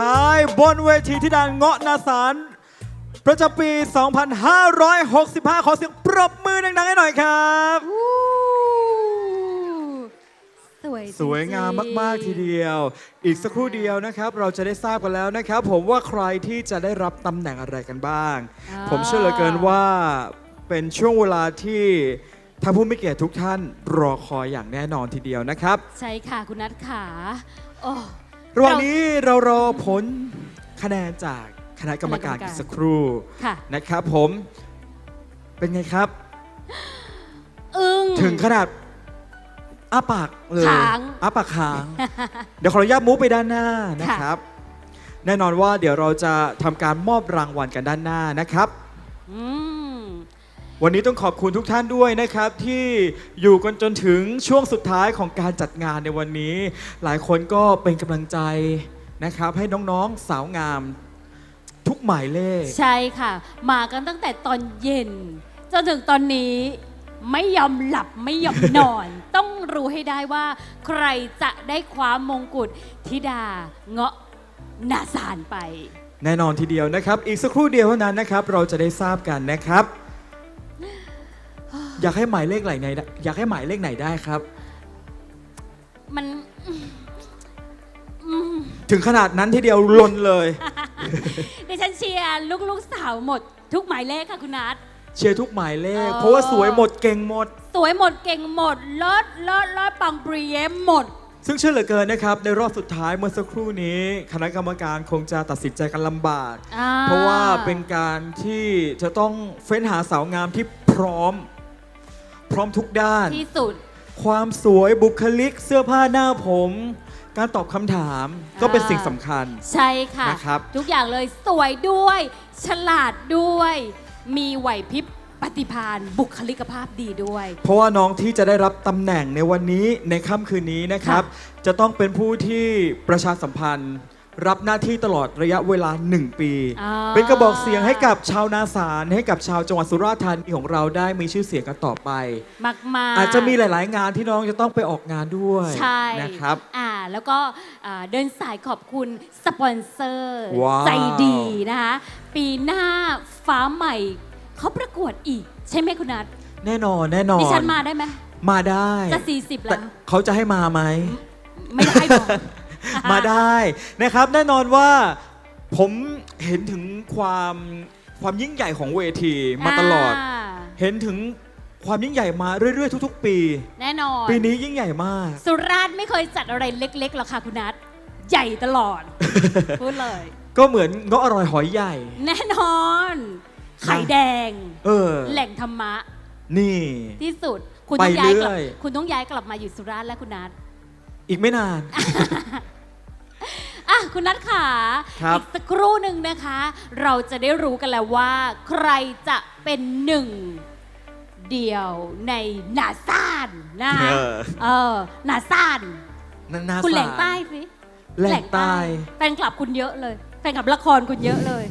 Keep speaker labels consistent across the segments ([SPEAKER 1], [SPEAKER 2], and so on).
[SPEAKER 1] ท้ายบนเวทีที่ดานเงาะนาสารประจำปี 2565 ขอเสียงปรบมือดังๆให้หน่อยครับ
[SPEAKER 2] อู้สวย
[SPEAKER 1] สวยงาม
[SPEAKER 2] จริๆ
[SPEAKER 1] มาก ๆ ทีเดียว อีกสักครู่เดียวนะครับ เราจะได้ทราบกันแล้วนะครับ ผมว่าใครที่จะได้รับตำแหน่งอะไรกันบ้าง
[SPEAKER 2] อ่า
[SPEAKER 1] ผมเชื่อเหลือเกินว่าเป็นช่วงเวลาที่ท่านผู้มีเกียรติทุกท่านรอคอยอย่างแน่นอนทีเดียวนะครับ
[SPEAKER 2] ใช่ค่ะ คุณนัทขาโอ้
[SPEAKER 1] ระหว่างนี้เรารอผลคะแนนจากคณะกรรมการ
[SPEAKER 2] คณะกรรมการ
[SPEAKER 1] อีกสักครู่
[SPEAKER 2] ค่ะ
[SPEAKER 1] นะครับผมเป็นไงครับ
[SPEAKER 2] อึ้ง
[SPEAKER 1] ถึงขนาดอ้าปากเลย
[SPEAKER 2] ค้าง
[SPEAKER 1] อ้าปากค้าง เดี๋ยวขออนุญาตมูฟไปด้านหน้านะครับ แน่นอนว่าเดี๋ยวเราจะทำการมอบรางวัลกันด้านหน้านะครับ
[SPEAKER 2] อืม
[SPEAKER 1] วันนี้ต้องขอบคุณทุกท่านด้วยนะครับ ที่อยู่กันจนถึงช่วงสุดท้ายของการจัดงานในวันนี้ หลายคนก็เป็นกำลังใจนะครับ ให้น้องๆสาวงาม ทุกหมายเลข
[SPEAKER 2] ใช่ค่ะ มากันตั้งแต่ตอนเย็น จนถึงตอนนี้ไม่ยอมหลับไม่ยอมนอน ต้องรู้ให้ได้ว่า ใครจะได้คว้ามงกุฎธิดาเงาะนาสารไป
[SPEAKER 1] แน่นอนทีเดียวนะครับ อีกสักครู่เดียวเท่านั้นนะครับ เราจะได้ทราบกันนะครับ อยากให้หมายเลขไหนได้อยากให้หมายเลขไหนได้ครับ
[SPEAKER 2] มันอืม
[SPEAKER 1] ถึงขนาดนั้นทีเดียวลนเลย
[SPEAKER 2] ดิฉันเชียร์ลูกๆสาวหมด ทุกหมายเลขค่ะคุณนัท
[SPEAKER 1] เชียร์ทุกหมายเลข
[SPEAKER 2] เออ
[SPEAKER 1] เพราะว่าสวยหมดเก่งหมด
[SPEAKER 2] สวยหมดเก่งหมดเลิศเลิศเลิศปังปรีเยมหมด
[SPEAKER 1] ซึ่งเชื่อเหลือเกินนะครับ ในรอบสุดท้ายเมื่อสักครู่นี้ คณะกรรมการคงจะตัดสินใจกันลำบาก
[SPEAKER 2] อ่
[SPEAKER 1] เพราะว่าเป็นการที่จะต้องเฟ้นหาสาวงามที่พร้อม พร้อมทุกด้าน
[SPEAKER 2] ที่สุด
[SPEAKER 1] ความสวยบุคลิกเสื้อผ้าหน้าผม การตอบคำถามก็เป็นสิ่งสำคัญ
[SPEAKER 2] ใช่ค่ะ
[SPEAKER 1] นะครับ
[SPEAKER 2] ทุกอย่างเลยสวยด้วย ฉลาดด้วย มีไหวพริบปฏิภาณบุคลิกภาพดีด้วย
[SPEAKER 1] เพราะว่าน้องที่จะได้รับตำแหน่งในวันนี้ในค่ำคืนนี้นะครับ จะต้องเป็นผู้ที่ประชาสัมพันธ์ รับหน้าที่ตลอดระยะเวลา 1 ปี
[SPEAKER 2] อ่า
[SPEAKER 1] เป็นกระบอกเสียงให้กับชาวนาสารให้กับชาวจังหวัดสุราษฎร์ธานีของเราได้มีชื่อเสียงกันต่อไป
[SPEAKER 2] มากมา
[SPEAKER 1] อาจจะมีหลาย ๆ งานที่น้องจะต้องไปออกงานด้วย
[SPEAKER 2] ใช่
[SPEAKER 1] นะครับ
[SPEAKER 2] อ่าแล้วก็อ่าเดินสายขอบคุณสปอนเซอร์
[SPEAKER 1] ว้าว
[SPEAKER 2] ใจดีนะคะ ปีหน้าฟ้าใหม่เขาประกวดอีก ใช่ไหมคุณนัท
[SPEAKER 1] แน่นอนแน่นอน
[SPEAKER 2] ดิฉันมาได้ไหม
[SPEAKER 1] มาได้
[SPEAKER 2] จะ40
[SPEAKER 1] แต่
[SPEAKER 2] แล้ว
[SPEAKER 1] เขาจะให้มาไหม
[SPEAKER 2] ไม่ได้บอก
[SPEAKER 1] มาได้นะครับ แน่นอนว่าผมเห็นถึงความความยิ่งใหญ่ของเวทีมาตลอดาเห็นถึงความยิ่งใหญ่มาเรื่อย ๆ ทุก ๆ ปี
[SPEAKER 2] แน่นอน
[SPEAKER 1] ปีนี้ยิ่งใหญ่มาก
[SPEAKER 2] สุราษฎร์ไม่เคยจัดอะไรเล็กๆหรอกค่ะคุณนัทใหญ่ตลอด พูดเลย
[SPEAKER 1] ก็เหมือนเงาะอร่อยหอยใหญ่
[SPEAKER 2] แน่นอน ไข่แดง
[SPEAKER 1] เออ
[SPEAKER 2] แหล่งธรรมะ
[SPEAKER 1] นี่
[SPEAKER 2] ที่สุด คุณ
[SPEAKER 1] ไป
[SPEAKER 2] ต้องย้ายกลับ
[SPEAKER 1] เรื่อย
[SPEAKER 2] คุณต้องย้ายกลับมาอยู่สุราษฎร์และคุณนัท
[SPEAKER 1] อีกไม่นาน
[SPEAKER 2] อะคุณนัทขา
[SPEAKER 1] ครับ
[SPEAKER 2] อีกสักครู่หนึ่งนะคะ เราจะได้รู้กันแล้วว่า ใครจะเป็นหนึ่ง เดียวในนาซานนะคะ
[SPEAKER 1] เออ
[SPEAKER 2] เออนาซาน
[SPEAKER 1] นานา
[SPEAKER 2] คุณแหล่ง
[SPEAKER 1] สาร
[SPEAKER 2] ใต้สิ
[SPEAKER 1] แหล่งใต้
[SPEAKER 2] แฟนคลับคุณเยอะเลย แฟนคลับละครคุณเยอะเลย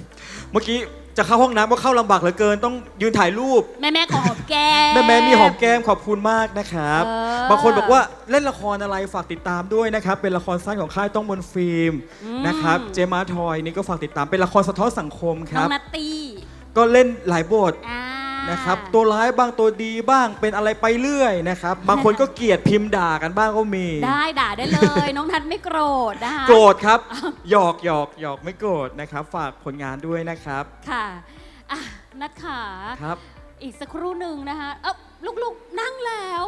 [SPEAKER 1] เมื่อกี้ จะเข้าห้องน้ำก็เข้าลำบากเหลือเกิน ต้องยืนถ่ายรูป
[SPEAKER 2] แม่แม่ๆขอหอมแก้ม
[SPEAKER 1] แม่แม่มีหอมแก้มขอบคุณมากนะครับ
[SPEAKER 2] เออ
[SPEAKER 1] บางคนบอกว่าเล่นละครอะไรฝากติดตามด้วยนะครับ เป็นละครสั้นของค่ายต้องมนต์ฟิล์ม
[SPEAKER 2] อืม
[SPEAKER 1] นะครับเจมาทอยนี่ก็ฝากติดตามเป็นละครสะท้อนสังคมค
[SPEAKER 2] น้อ
[SPEAKER 1] รับ
[SPEAKER 2] งนัตตี้
[SPEAKER 1] ก็เล่นหลายบท
[SPEAKER 2] อ่า
[SPEAKER 1] นะครับตัวร้ายบ้างตัวดีบ้างเป็นอะไรไปเรื่อยนะครับ บางคนก็เกลียดพิมพ์ด่ากันบ้างก็มี
[SPEAKER 2] ได้ด่าได้เลย น้องนัทไม่โกรธนะคะ
[SPEAKER 1] โกรธครับหยอกหยอกหยอกไม่โกรธนะครับ ฝากผลงานด้วยนะครับ
[SPEAKER 2] ค่ะอะนัทขา
[SPEAKER 1] ครับ
[SPEAKER 2] อีกสักครู่หนึ่งนะคะเอ้าลูกๆนั่งแล้ว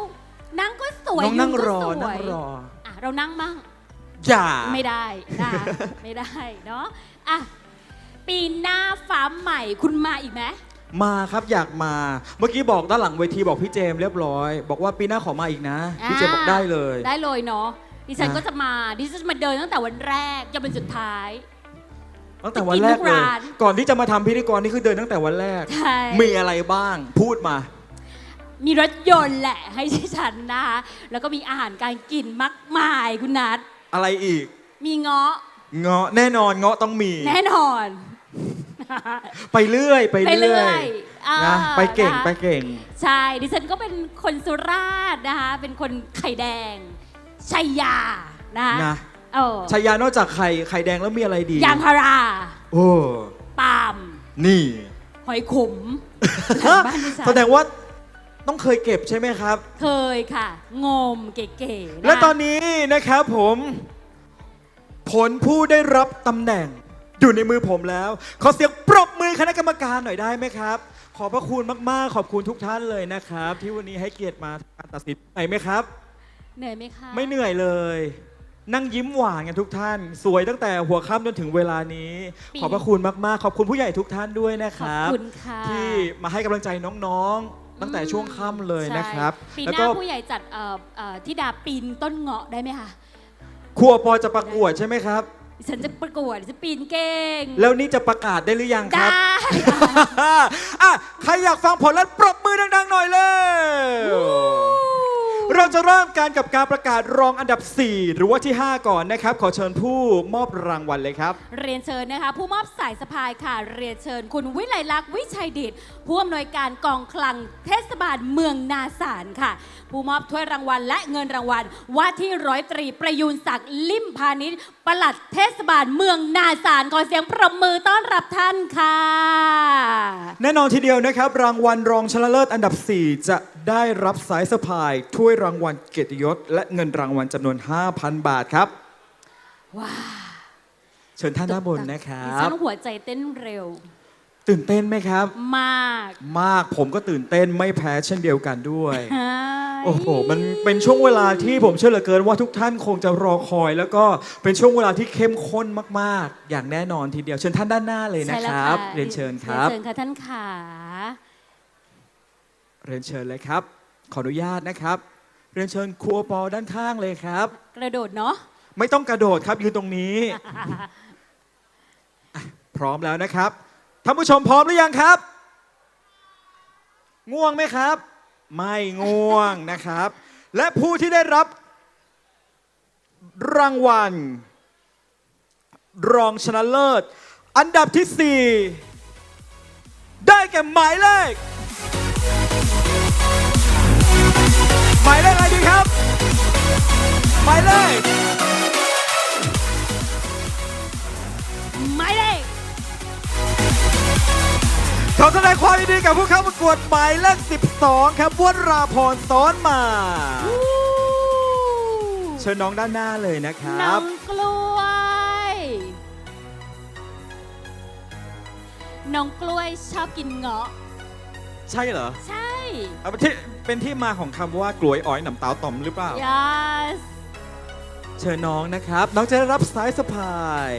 [SPEAKER 2] นั่งก็สวย
[SPEAKER 1] น้องนั่ง
[SPEAKER 2] ยืก็
[SPEAKER 1] รอ
[SPEAKER 2] สวย
[SPEAKER 1] นั่งรอ
[SPEAKER 2] อะเรานั่งมั่ง
[SPEAKER 1] อย่า
[SPEAKER 2] ไม่ได้นะไม่ได้เนาะอะปีหน้าฟ้าใหม่คุณมาอีกไหม
[SPEAKER 1] มาครับอยากมา เมื่อกี้บอกด้านหลังเวทีบอกพี่เจมส์เรียบร้อย บอกว่าปีหน้าขอมาอีกนะ พี่เจมส์บอกได้เลย
[SPEAKER 2] ได้เลยเนาะดิฉัน
[SPEAKER 1] นะ
[SPEAKER 2] ก็จะมาดิฉันจะมาเดินตั้งแต่วันแรกจนเป็นสุดท้าย
[SPEAKER 1] ตั้งแต่วันแรก
[SPEAKER 2] ไปกินทุก
[SPEAKER 1] เลย
[SPEAKER 2] ร้าน
[SPEAKER 1] ก่อนที่จะมาทำพิธีกรนี่คือเดินตั้งแต่วันแรก
[SPEAKER 2] ใช่
[SPEAKER 1] มีอะไรบ้างพูดมา
[SPEAKER 2] มีรถยนต์แหละให้ดิฉันนะคะแล้วก็มีอาหารการกินมากมายคุณนัท
[SPEAKER 1] อะไรอีก
[SPEAKER 2] มีเงาะ
[SPEAKER 1] เงาะแน่นอนเงาะต้องมี
[SPEAKER 2] แน่นอน
[SPEAKER 1] ไปเรื่อย ไป
[SPEAKER 2] ไป
[SPEAKER 1] เรื่
[SPEAKER 2] เรื่
[SPEAKER 1] อ
[SPEAKER 2] อยยอ่า
[SPEAKER 1] นะไปเก่ง
[SPEAKER 2] นะคะ
[SPEAKER 1] ไปเก่ง
[SPEAKER 2] ใช่ ดิฉันก็เป็นคนสุราษฎร์นะคะ เป็นคนไข่แดง ชัยยา นะคะ
[SPEAKER 1] นะ
[SPEAKER 2] เออ
[SPEAKER 1] ชายานอกจากไข่ไข่แดงแล้วมีอะไรดี
[SPEAKER 2] ยางพารา
[SPEAKER 1] โอ้
[SPEAKER 2] ปาล์ม
[SPEAKER 1] นี่
[SPEAKER 2] หอยขมหลังบ้านดิฉัน
[SPEAKER 1] แสดงว่าต้องเคยเก็บใช่ไหมครับ
[SPEAKER 2] เคยค่ะ งมเก๋ๆะ
[SPEAKER 1] และตอนนี้นะครับผม ผลผู้ได้รับตำแหน่ง อยู่ในมือผมแล้ว ขอเสียงปรบมือคณะกรรมการหน่อยได้ไหมครับ ขอบพระคุณมากๆ ขอบคุณทุกท่านเลยนะครับ ที่วันนี้ให้เกียรติมาการตัดสินไหนไหมครับ
[SPEAKER 2] เหนื่อยไหมคะ
[SPEAKER 1] ไม่เหนื่อยเลย นั่งยิ้มหวานกันทุกท่าน สวยตั้งแต่หัวค่ำจนถึงเวลานี้ ขอบพระคุณมากๆ ขอบคุณผู้ใหญ่ทุกท่านด้วยนะค
[SPEAKER 2] ขอบ
[SPEAKER 1] รับ
[SPEAKER 2] คุณค่ะ
[SPEAKER 1] ที่มาให้กำลังใจน้องๆ ตั้งแต่ช่วงค่ำเลยนะครับ
[SPEAKER 2] ใช่ปีห
[SPEAKER 1] แล้ว
[SPEAKER 2] น้า
[SPEAKER 1] ก็
[SPEAKER 2] ผู้ใหญ่จัดเอ่อเอ่อที่ดาปีนต้นเงาะได้ไหมคะ
[SPEAKER 1] ครัวปอจะประกวดใช่ไหมครับ
[SPEAKER 2] ดิ ฉันจะประกวดดิฉันปีนเก่ง
[SPEAKER 1] แล้วนี่จะประกาศได้หรือยังค
[SPEAKER 2] ได้
[SPEAKER 1] รับ
[SPEAKER 2] ค่ะ
[SPEAKER 1] อะใครอยากฟังผลแล้วปรบมือดัง ๆ หน่อยเลย เราจะเริ่มการกับการประกาศรองอันดับ 4 หรือว่าที่ 5 ก่อนนะครับ ขอเชิญผู้มอบรางวัลเลยครับ
[SPEAKER 2] เรียนเชิญนะคะ ผู้มอบสายสะพายค่ะ เรียนเชิญ คุณวิไลลักษณ์วิชัยดิตผู้อำนวยการกองคลังเทศบาลเมืองนาสารค่ะ ผู้มอบถ้วยรางวัลและเงินรางวัล ว่าที่ร้อยตรีประยูนศักดิ์ลิมพาณิชย์ปลัดเทศบาลเมืองนาสารขอเสียงปรบมือต้อนรับท่านค่ะ
[SPEAKER 1] แน่นอนทีเดียวนะครับ รางวัลรองชนะเลิศอันดับ 4 จะได้รับสายสะพาย ถ้วยรางวัลเกียรติยศ และเงินรางวัลจำนวน 5,000 บาทครับ
[SPEAKER 2] ว้า
[SPEAKER 1] เชิญท่านด้านบนนะครั
[SPEAKER 2] ดิฉั
[SPEAKER 1] บ
[SPEAKER 2] นหัวใจเต้นเร็ว
[SPEAKER 1] ตื่นเต้นไหมครับ
[SPEAKER 2] มาก
[SPEAKER 1] มากผมก็ตื่นเต้นไม่แพ้เช่นเดียวกันด้วย
[SPEAKER 2] ใช่
[SPEAKER 1] โอ้โห มันเป็นช่วงเวลาที่ผมเชื่อเหลือเกินว่าทุกท่านคงจะรอคอย แล้วก็เป็นช่วงเวลาที่เข้มข้นมาก ๆ อย่างแน่นอนทีเดียวเชิญท่านด้านหน้าเลยนะ
[SPEAKER 2] ใช่
[SPEAKER 1] ค
[SPEAKER 2] แล้ว
[SPEAKER 1] รับะเรียนเชิญครับ
[SPEAKER 2] เรียนเชิญค่ะท่านขา
[SPEAKER 1] เรียนเชิญเลยครับ ขออนุญาตนะครับ เรียนเชิญครัวปอด้านข้างเลยครับ
[SPEAKER 2] กระโดดเนาะ
[SPEAKER 1] ไม่ต้องกระโดดครับยืนตรงนี้อะพร้อมแล้วนะครับ ท่านผู้ชมพร้อมหรือยังครับ ง่วงไหมครับ ไม่ง่วงนะครับ และผู้ที่ได้รับ รางวัล รองชนะเลิศ อันดับที่ 4 ได้แก่หมายเลขหมายเลขอะไรดีครับ
[SPEAKER 2] หมายเลข
[SPEAKER 1] ขอแสดงความยินดีกับผู้เข้าประกวดหมายเลข 12 ครับวราพรซ้อนมา เชิญน้องด้านหน้าเลยนะค
[SPEAKER 2] น้
[SPEAKER 1] รั
[SPEAKER 2] อบ งกล้วย น้องกล้วยชอบกินเงาะ
[SPEAKER 1] ใช่เหรอ
[SPEAKER 2] ใช่
[SPEAKER 1] เอาเป็นที่เป็นที่มาของคำว่ากลวยอ้อยหนำเต้าต่อมหรือเปล่า
[SPEAKER 2] yes
[SPEAKER 1] เชิญน้องนะครับ น้องจะได้รับสายสะพาย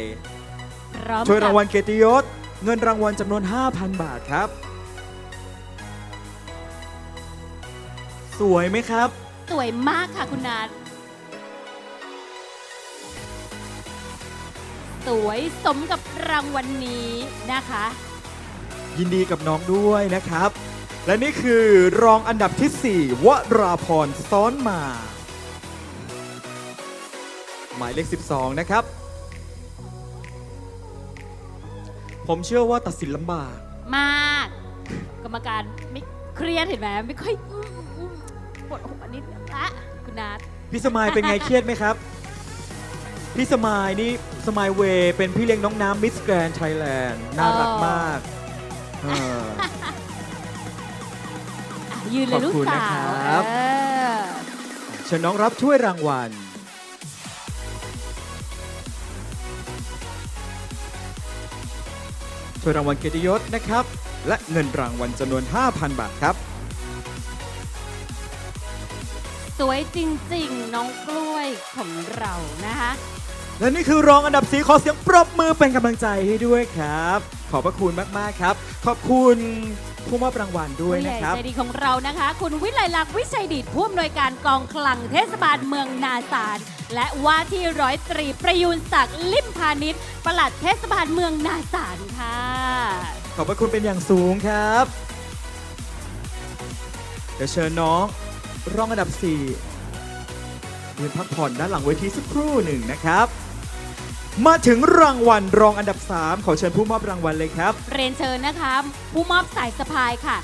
[SPEAKER 2] พร้อม
[SPEAKER 1] ช่วยรางวัล
[SPEAKER 2] กับ
[SPEAKER 1] เกียรติยศ เงินรางวัลจำนวน 5,000 บาทครับ สวยไหมครับ
[SPEAKER 2] สวยมากค่ะคุณนัทสวยสมกับรางวัลนี้นะคะ
[SPEAKER 1] ยินดีกับน้องด้วยนะครับ และนี่คือรองอันดับที่ 4 วราพรซ้อนมา หมายเลข 12 นะครับ ผมเชื่อว่าตัดสินลำบาก
[SPEAKER 2] มาก กรรมการไม่เครียดเห็นไหมไม่ค่อยอืมอืมปวดหัวนิดนึงละคุณนัท
[SPEAKER 1] พี่สมายเป็นไงเครียดไหมครับ พี่สมายนี่สมายเวย์เป็นพี่เลี้ยงน้องน้ำมิสแกรนไทยแลนด์น่ารักมากเออ
[SPEAKER 2] อะยืนเลย
[SPEAKER 1] ขอบ
[SPEAKER 2] ลูก
[SPEAKER 1] คุณ
[SPEAKER 2] สา
[SPEAKER 1] นะควรับ
[SPEAKER 2] เออ
[SPEAKER 1] เชิญน้องรับถ้วยรางวัล ถ้วยรางวัลเกียรติยศนะครับ และเงินรางวัลจำนวน 5,000 บาทครับ
[SPEAKER 2] สวยจริงๆ น้องกล้วยของเรานะคะ
[SPEAKER 1] และนี่คือรองอันดับสีขอเสียงปรบมือเป็นกำลังใจให้ด้วยครับ ขอบพระคุณมาก ๆ ครับ ขอบคุณผู้มอบรางวัลด้วย
[SPEAKER 2] ผู้ให
[SPEAKER 1] นะ
[SPEAKER 2] ญ่
[SPEAKER 1] ครับ
[SPEAKER 2] ใจดีของเรานะคะ คุณวิไลลักษณ์วิชัยดิตผู้อำนวยการกองคลังเทศบาลเมืองนาสาร และว่าที่ร้อยตรีประยูนศักดิ์ลิมพาณิชย์ปลัดเทศบาลเมืองนาสารค่ะ
[SPEAKER 1] ขอบพระคุณเป็นอย่างสูงครับ เดี๋ยวเชิญน้องรองอันดับ 4ยืนพักผ่อนด้านหลังเวทีสักครู่หนึ่งนะครับ มาถึงรางวัลรองอันดับ 3 ขอเชิญผู้มอบรางวัลเลยครับ
[SPEAKER 2] เรียนเชิญนะคะ ผู้มอบสายสะพายค่ะ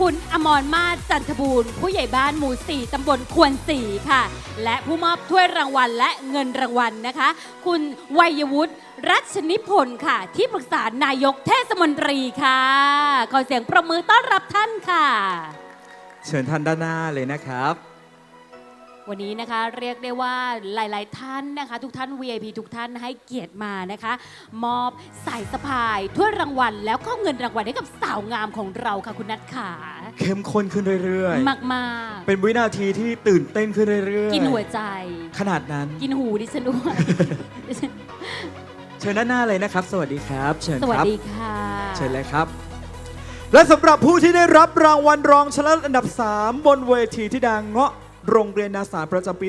[SPEAKER 2] คุณอมรมาศจันทบูรณ์ผู้ใหญ่บ้านหมู่สี่ตำบลควนสีค่ะ และผู้มอบถ้วยรางวัลและเงินรางวัลนะคะ คุณวัยวุฒิรัชนิพนธ์ค่ะ ที่ปรึกษานายกเทศมนตรีค่ะ ขอเสียงประมือต้อนรับท่านค่ะ
[SPEAKER 1] เชิญท่านด้านหน้าเลยนะครับ
[SPEAKER 2] วันนี้นะคะเรียกได้ว่าหลาย ๆ ท่านนะคะ ทุกท่าน VIP ทุกท่านให้เกียรติมานะคะ มอบสายสะพายถ้วยรางวัล แล้วก็เงินรางวัลให้กับสาวงามของเราค่ะคุณนัทขา
[SPEAKER 1] เข้มข้นขึ้นเรื่อย
[SPEAKER 2] มากมาก
[SPEAKER 1] ๆ เป็นวินาทีที่ตื่นเต้นขึ้นเรื่อย
[SPEAKER 2] ๆ
[SPEAKER 1] ๆ
[SPEAKER 2] กินหัวใจ
[SPEAKER 1] ขนาดนั้น
[SPEAKER 2] กินหูดิฉันด้วย
[SPEAKER 1] เชิญด้านหน้าเลยนะครับ สวัสดีครับ เชิญ
[SPEAKER 2] สวัส
[SPEAKER 1] ครับ
[SPEAKER 2] ดีค่ะ
[SPEAKER 1] เชิญเลยครับ และสำหรับผู้ที่ได้รับรางวัลรองชนะเลิศอันดับ 3 บนเวทีที่ดังเงาะ โรงเรียนนาสารประจำปี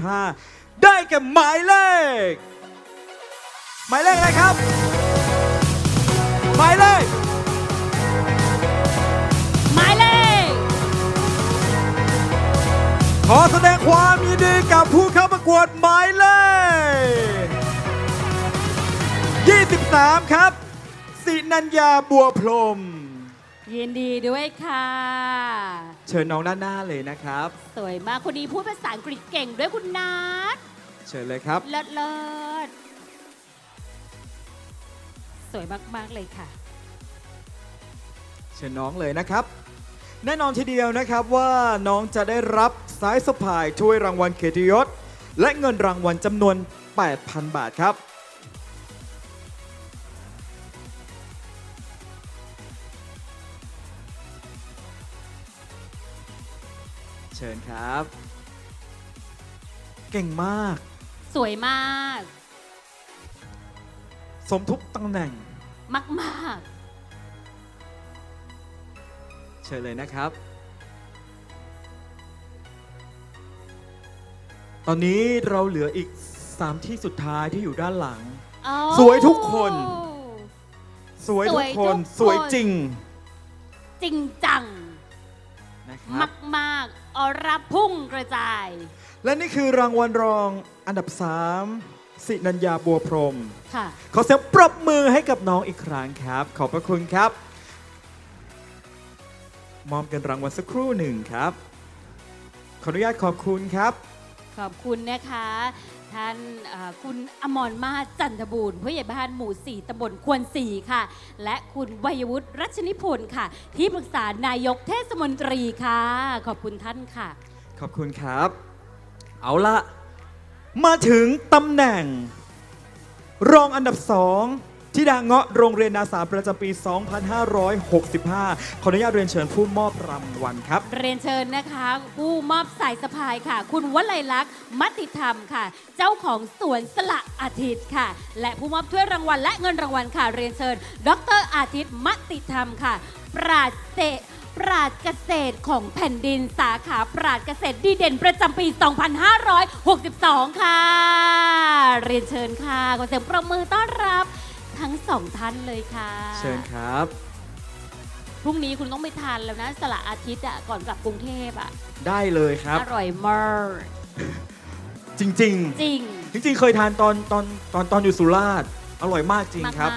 [SPEAKER 1] 2565 ได้แก่หมายเลข หมายเลขอะไรครับ หมายเลข
[SPEAKER 2] หมายเลข
[SPEAKER 1] ขอแสดงความยินดีกับผู้เข้าประกวดหมายเลข 23 ครับ สินัญญาบัวพรหม
[SPEAKER 2] ยินดีด้วยค่ะ
[SPEAKER 1] เชิญน้องด้านหน้าเลยนะครับ
[SPEAKER 2] สวยมากคนนี้พูดภาษาอังกฤษเก่งด้วยคุณนัท
[SPEAKER 1] เชิญเลยครับ
[SPEAKER 2] เลิศเลิศสวยมากๆเลยค่ะ
[SPEAKER 1] เชิญน้องเลยนะครับ แน่นอนทีเดียวนะครับว่าน้องจะได้รับสายสะพายถ้วยรางวัลเกียรติยศ และเงินรางวัลจำนวน 8,000 บาทครับ เชิญครับ เก่งมาก
[SPEAKER 2] สวยมาก
[SPEAKER 1] สมทุกตำแหน่ง
[SPEAKER 2] มาก
[SPEAKER 1] เชิญเลยนะครับ ตอนนี้เราเหลืออีก 3 ที่สุดท้ายที่อยู่ด้านหลัง
[SPEAKER 2] ๆเอา
[SPEAKER 1] สวยทุกคน สวยทุกคน
[SPEAKER 2] ส
[SPEAKER 1] ส
[SPEAKER 2] ว
[SPEAKER 1] วยย
[SPEAKER 2] ทุกคน
[SPEAKER 1] จริง
[SPEAKER 2] จริงจัง
[SPEAKER 1] นะครับ
[SPEAKER 2] มาก ๆ ออรับพุ่งกระจาย
[SPEAKER 1] และนี่คือรางวัลรองอันดับ 3 สินัญญาบัวพรหม
[SPEAKER 2] ค่ะ
[SPEAKER 1] ขอเสียงปรบมือให้กับน้องอีกครั้งครับ ขอบพระคุณครับ มอบเงินรางวัลสักครู่หนึ่งครับ ขออนุญาตขอบคุณครับ
[SPEAKER 2] ขอบคุณนะคะ ท่านคุณอมรมาจันทบูรณ์ผู้ใหญ่บ้านหมู่ 4ตำบลควรสีค่ะ และคุณวัยวุฒิรัชนิพนธ์ค่ะ ที่ปรึกษานายกเทศมนตรีค่ะ ขอบคุณท่านค่ะ
[SPEAKER 1] ขอบคุณครับ เอาละมาถึงตำแหน่ง รองอันดับสอง ที่ดาเงาะโรงเรียนนาสาประจำปี 2565 ขออนุญาตเรียนเชิญผู้มอบรางวัลครับ
[SPEAKER 2] เรียนเชิญนะคะ ผู้มอบสายสะพายค่ะ คุณวลัยลักษณ์มติธรรมค่ะ เจ้าของสวนสละอาทิตย์ค่ะ และผู้มอบถ้วยรางวัลและเงินรางวัลค่ะ เรียนเชิญ ดรอาทิตย์มติธรรมค่ะ ปราดเศษปราดเกษตรของแผ่นดินสาขาปราดเกษตรดีเด่นประจำปี 2562 ค่ะ เรียนเชิญค่ะขอเสียงประมือต้อนรับ ทั้งสองท่านเลยค่ะ
[SPEAKER 1] เชิญครับ
[SPEAKER 2] พรุ่งนี้คุณต้องไปทานแล้วนะสละอาทิตย์อะก่อนกลับกรุงเทพอะ
[SPEAKER 1] ได้เลยครับ
[SPEAKER 2] อร่อยมาก
[SPEAKER 1] จริง
[SPEAKER 2] จริง
[SPEAKER 1] ๆจริง ๆ เคยทานตอนตอนตอนตอนอยู่สุราษฎร์อร่อยมากจริง
[SPEAKER 2] มาก
[SPEAKER 1] ครับ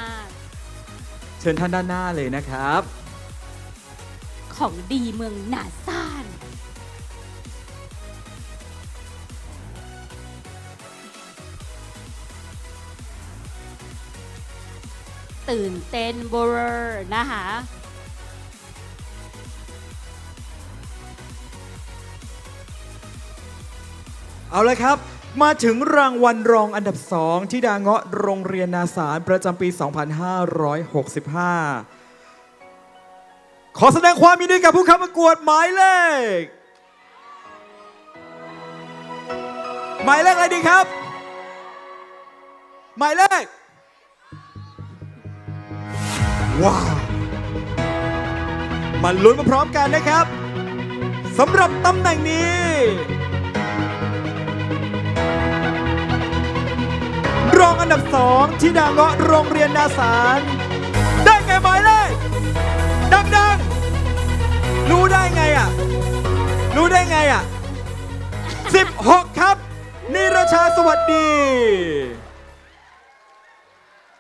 [SPEAKER 2] ๆ
[SPEAKER 1] เชิญท่านด้านหน้าเลยนะครับ
[SPEAKER 2] ของดีเมืองหนาซ่า ตื่นเต้นเบอร์นะคะ
[SPEAKER 1] เอาลยครับ มาถึงรางวัลรองอันดับสองที่ดาเงาะโรงเรียนนาสารประจำปี 2565 ขอแสดงความยินดีกับผู้เข้าประกวดหมายเลข หมายเลขอะไรดีครับ หมายเลข ว้าวมาลุ้นมาพร้อมกันนะครับสำหรับตำแหน่งนี้ รองอันดับสองที่ดาเงาะโรงเรียนนาสารได้ไงหมายเลขดังๆ รู้ได้ไงอะ รู้ได้ไงอะ 16 ครับ นิรชาสวัสดี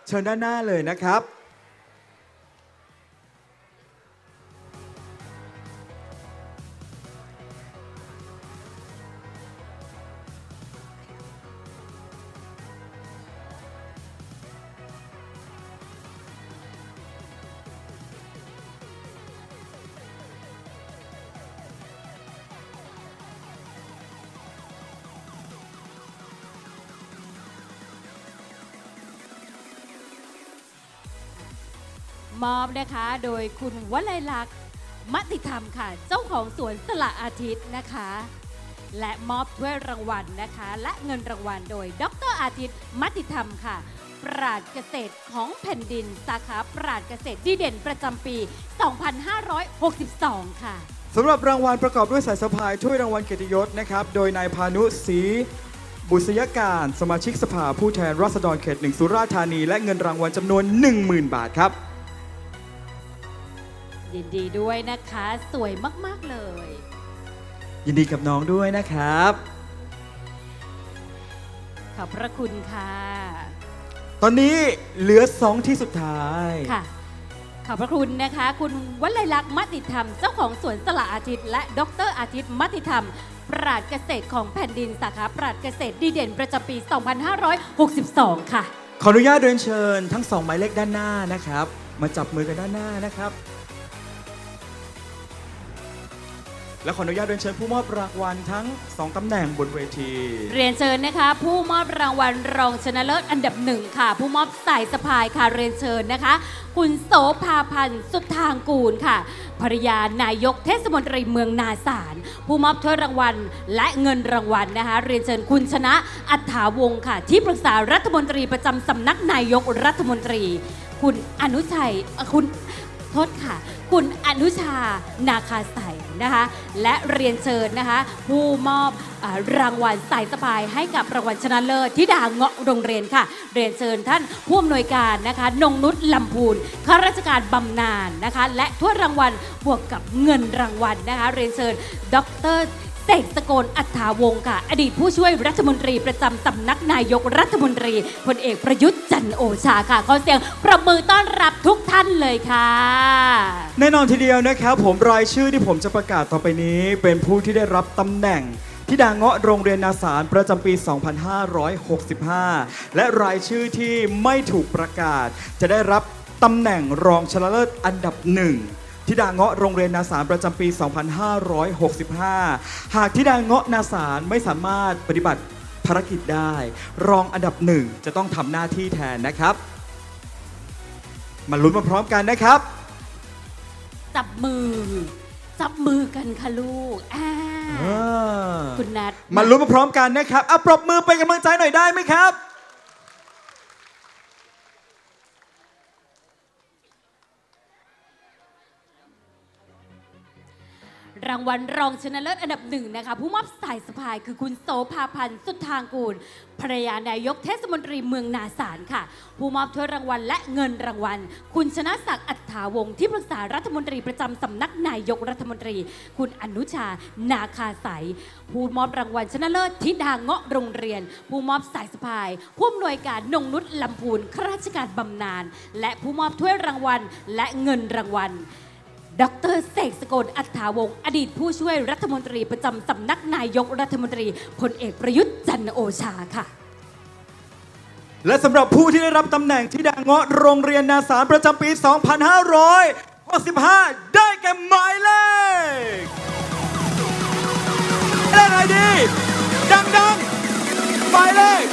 [SPEAKER 1] เชิญด้านหน้าเลยนะครับ
[SPEAKER 2] มอบนะคะ โดยคุณวลัยลักษณ์มติธรรมค่ะ เจ้าของสวนสละอาทิตย์นะคะ และมอบถ้วยรางวัลนะคะ และเงินรางวัลโดย ดรอาทิตย์มติธรรมค่ะ ปราดเกษตรของแผ่นดินสาขาปราดเกษตรดีเด่นประจำปี 2562 ค่ะ
[SPEAKER 1] สำหรับรางวัลประกอบด้วยสายสะพายถ้วยรางวัลเกียรติยศนะครับ โดยนายพานุศรีบุษยการ สมาชิกสภาผู้แทนราษฎรเขตหนึ่งสุราษฎร์ธานี และเงินรางวัลจำนวน 10,000 บาทครับ
[SPEAKER 2] ยินดีด้วยนะคะ สวยมาก ๆ เลย
[SPEAKER 1] ยินดีกับน้องด้วยนะครับ
[SPEAKER 2] ขอบพระคุณค่ะ
[SPEAKER 1] ตอนนี้เหลือ2ที่สุดท้าย
[SPEAKER 2] ค่ะ ขอบพระคุณนะคะ คุณวัลัยลักษณ์มติธรรม เจ้าของสวนสละอาทิตย์ และดรอาทิตย์มติธรรม ปราดเกษตรของแผ่นดินสาขาปราดเกษตรดีเด่นประจำปี 2562 ค่ะ
[SPEAKER 1] ขออนุญาตเรียนเชิญทั้งสองหมายเลขด้านหน้านะครับ มาจับมือกันด้านหน้านะครับ และขออนุญาตเรียนเชิญผู้มอบรางวัลทั้งสองตำแหน่งบนเวที
[SPEAKER 2] เรียนเชิญนะคะ ผู้มอบรางวัลรองชนะเลิศอันดับหนึ่งค่ะ ผู้มอบสายสะพายค่ะเรียนเชิญนะคะ คุณโสภาพันธ์สุดทางกูลค่ะภรรยานายกเทศมนตรีเมืองนาสารผู้มอบถ้วยรางวัลและเงินรางวัลนะคะ เรียนเชิญคุณชนะอัฏฐาวงศ์ค่ะ ที่ปรึกษารัฐมนตรีประจำสำนักนายกรัฐมนตรี คุณอนุชัยคุณโทษค่ะ คุณอนุชานาคาใสนะคะ และเรียนเชิญนะคะ ผู้มอบอรางวัลสายสะพายให้กับรางวัลชนะเลิศที่ดาเงาะโรงเรียนค่ะ เรียนเชิญท่านผู้อำนวยการนะคะ นงนุชลำพูนข้าราชการบำนาญนะคะ และทั่วรางวัลบวกกับเงินรางวัลนะคะ เรียนเชิญ ดร เสกสกลอัฏฐาวงศ์ค่ะ อดีตผู้ช่วยรัฐมนตรีประจำสำนักนายกรัฐมนตรีพลเอกประยุทธ์จันทร์โอชาค่ะ ขอเสียงประมือต้อนรับทุกท่านเลยค่ะ
[SPEAKER 1] แน่นอนทีเดียวนะครับ ผมรายชื่อที่ผมจะประกาศต่อไปนี้ เป็นผู้ที่ได้รับตำแหน่งที่ดาเงาะโรงเรียนนาสารประจำปี 2565 และรายชื่อที่ไม่ถูกประกาศ จะได้รับตำแหน่งรองชนะเลิศอันดับหนึ่ง ที่ดาเงาะโรงเรียนนาสารประจำปี 2565 หากที่ดาเงาะนาสารไม่สามารถปฏิบัติภารกิจได้ รองอันดับหนึ่งจะต้องทำหน้าที่แทนนะครับ มาลุ้นมาพร้อมกันนะครับ
[SPEAKER 2] จับมือ จับมือกันค่ะลูกอ่า
[SPEAKER 1] อ่า
[SPEAKER 2] คุณนัท
[SPEAKER 1] มาลุ้นมาพร้อมกันนะครับอะปรบมือเป็นกำลังใจหน่อยได้ไหมครับ
[SPEAKER 2] รางวัลรองชนะเลิศอันดับหนึ่งนะคะ ผู้มอบสายสะพายคือคุณโสภาพันธ์สุดทางกูลภรรยานายกเทศมนตรีเมืองนาสารค่ะ ผู้มอบถ้วยรางวัลและเงินรางวัล คุณชนะศักดิ์อัฏฐาวงศ์ที่ปรึกษารัฐมนตรีประจำสำนักนายกรัฐมนตรี คุณอนุชา นาคาใสยผู้มอบรางวัลชนะเลิศทิดาเงาะโรงเรียน ผู้มอบสายสะพาย ผู้อำนวยการนงนุชลำพูนข้าราชการบำนาญและผู้มอบถ้วยรางวัลและเงินรางวัล ดรเสกสกลอัฏฐาวงศ์อดีตผู้ช่วยรัฐมนตรีประจำสำนักนายกรัฐมนตรีพลเอกประยุทธ์จันทร์โอชาค่ะ
[SPEAKER 1] และสำหรับผู้ที่ได้รับตำแหน่งที่ดาเงาะโรงเรียนนาสารประจำปี 2565 ได้แก่หมายเลขเลขอะไรดี ดังๆหมายเลข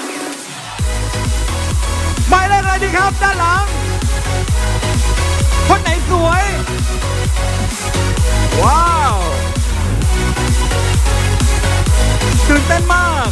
[SPEAKER 1] หมายเลขอะไรดีครับ ด้านหลัง คนไหนสวย ว้าว ตื่นเต้นมาก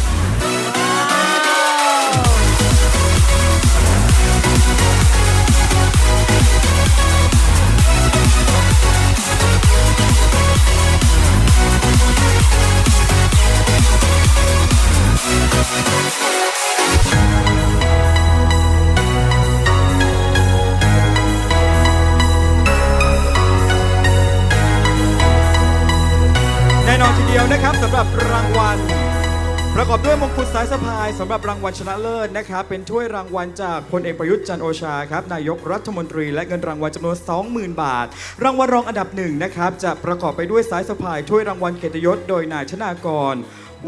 [SPEAKER 1] ายสะพายสำหรับรางวัลชนะเลิศนะครับเป็นถ้วยรางวัลจากพลเอกประยุทธ์จันโอชาครับนายกรัฐมนตรีและเงินรางวัลจำนวน 20,000 บาท รางวัลรองอันดับหนึ่งนะครับจะประกอบไปด้วยสายสะพายถ้วยรางวัลเกียรติยศโดยนายชนากร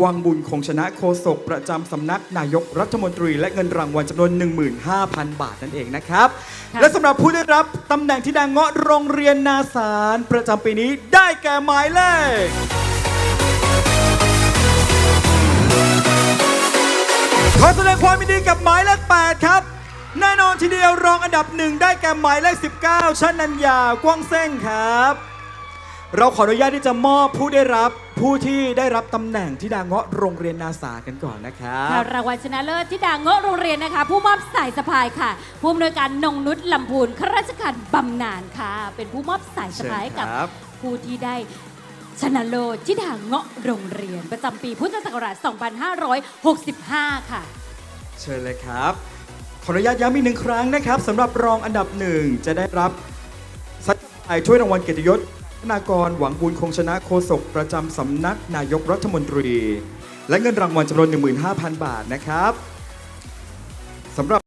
[SPEAKER 1] วังบุญคงชนะโฆษกประจำสำนักนายกรัฐมนตรีและเงินรางวัลจำนวน 15,000 บาทนั่นเองนะครับและสำหรับผู้ได้รับตำแหน่งที่ดังเงาะโรงเรียนนาสารประจำปีนี้ได้แก่หมายเลข ขอแสดงความยินดีกับหมายเลข8ครับ แน่นอนทีเดียวรองอันดับหนึ่งได้แก่หมายเลข 19ชนัญญากว้างเส้งครับ เราขออนุญาตที่จะมอบผู้ได้รับผู้ที่ได้รับตำแหน่งที่ดาเงาะโรงเรียนนาสากันก่อนนะครับ
[SPEAKER 2] ค่ะรางวัลชนะเลิศที่ด่างเงาะโรงเรียนนะคะ ผู้มอบสายสะพายค่ะ ผู้อำนวยการนงนุชลำพูนข้าราชการบำนาญค่ะ เป็นผู้มอบสายสะพายให้กับ
[SPEAKER 1] เชิญครับ
[SPEAKER 2] ผู้ที่ได้ ชนะเลิศที่ดางเงาะโรงเรียน ประจำปีพุทธศักราช 2565 ค่ะ
[SPEAKER 1] เชิญเลยครับ ขออนุญาตย้ำอีกหนึ่งครั้งนะครับสำหรับรองอันดับหนึ่งจะได้รับสัญญาช่วยรางวัลเกียรติยศนากรหวังบุญคงชนะโฆษกประจำสำนักนายกรัฐมนตรี และเงินรางวัลจำนวน 15,000 บาทนะครับสำหรับ